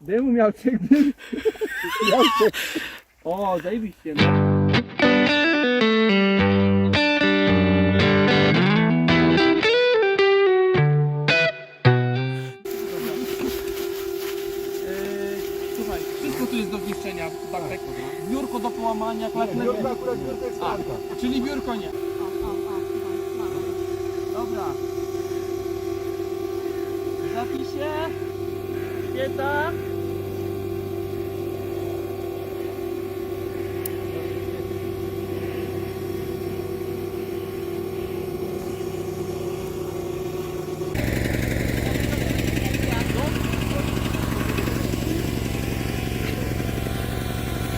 Dymu miał ciek, dym. Miał ciek. O, zajebiście. No. Słuchaj, wszystko tu jest do zniszczenia, Bartek. Biurko do połamania, klatne. Biurko akurat biurko jest A, czyli biurko nie. Dobra. Zapisie.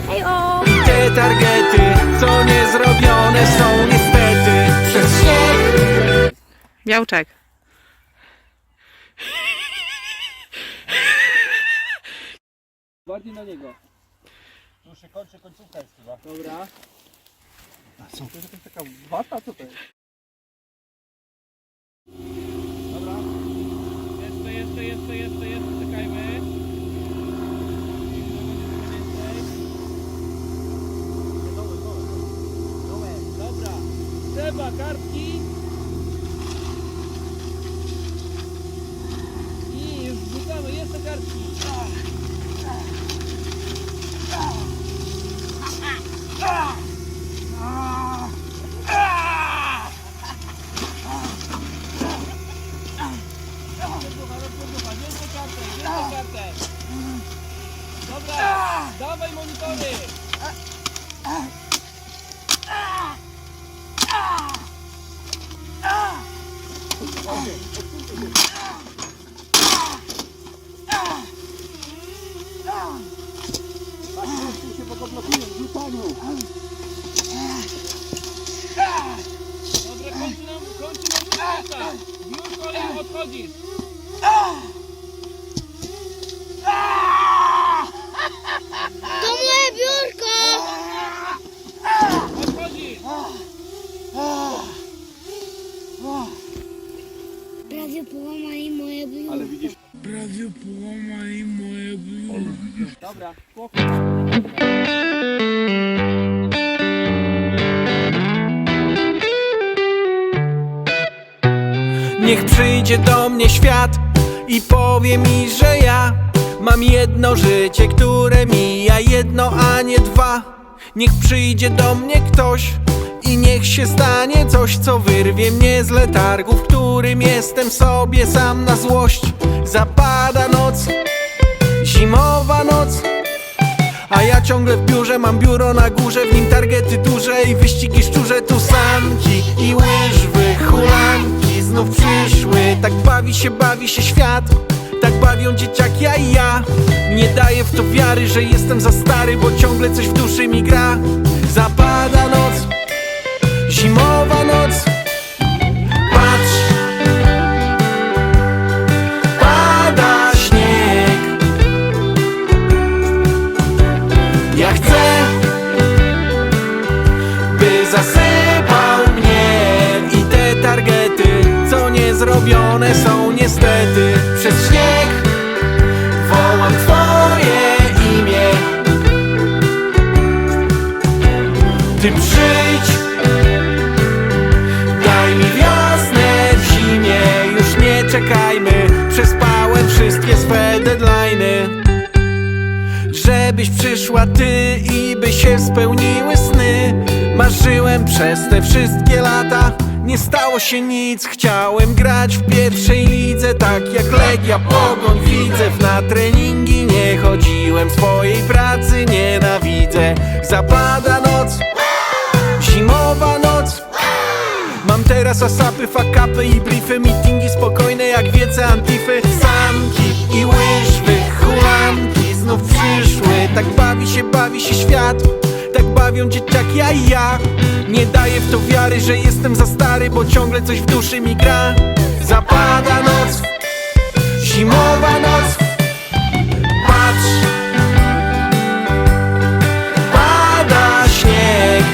Hejo! Te targety, co nie zrobione są niestety przez śnieg. Białczek. Bardziej na niego. Tu się kończy końcówka jest chyba. Dobra. To jest taka wata, co to jest? Dobra. Jeszcze, jeszcze, jeszcze, jeszcze, jeszcze, czekajmy. Dobra. Trzeba kartki. I już wrzucamy jeszcze kartki. Dobra, dawaj monitory. Tu się pogo blokuje w rzucaniu. Dobra, kończy nam, kończy nam minuta. Już kolej odchodzisz. To moje biurko! Odchodzisz. Prawie połamali moje biurko. Ale widzisz, Dobra, spokój. Niech przyjdzie do mnie świat i powie mi, że ja mam jedno życie, które mija jedno, a nie dwa. Niech przyjdzie do mnie ktoś się stanie coś, co wyrwie mnie z letargu, w którym jestem sobie sam na złość. Zapada noc, zimowa noc. A ja ciągle w biurze mam biuro na górze W nim targety duże i wyścigi szczurze Tu sanki i łyżwy, hulanki Znów przyszły Tak bawi się, bawi się świat Tak bawią dzieciaki, i ja Nie daję w to wiary, że jestem za stary Bo ciągle coś w duszy mi gra zrobione są niestety przez śnieg. Wołam Twoje imię. Ty przyjdź, daj mi wiosnę w zimie. Już nie czekajmy, przespałem wszystkie swe deadline'y. Żebyś przyszła ty i by się spełniły sny. Marzyłem przez te wszystkie lata Nie stało się nic, chciałem grać w pierwszej lidze Tak jak Legia, Pogoń, Widzew Na treningi nie chodziłem Swojej pracy nienawidzę. Zapada noc, zimowa noc. Mam teraz asapy, fakapy i briefy. Meetingi spokojne jak wiece antify. Sanki i hulanki znów przyszły. Tak bawi się, bawi się świat. Tak bawią dzieciaki, a i ja Nie daję w to wiary, że jestem za stary Bo ciągle coś w duszy mi gra. Zapada noc Zimowa noc. Patrz Pada śnieg.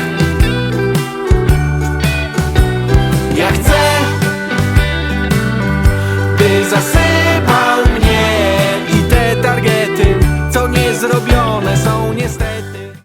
Ja chcę, by zasypał zrobione są niestety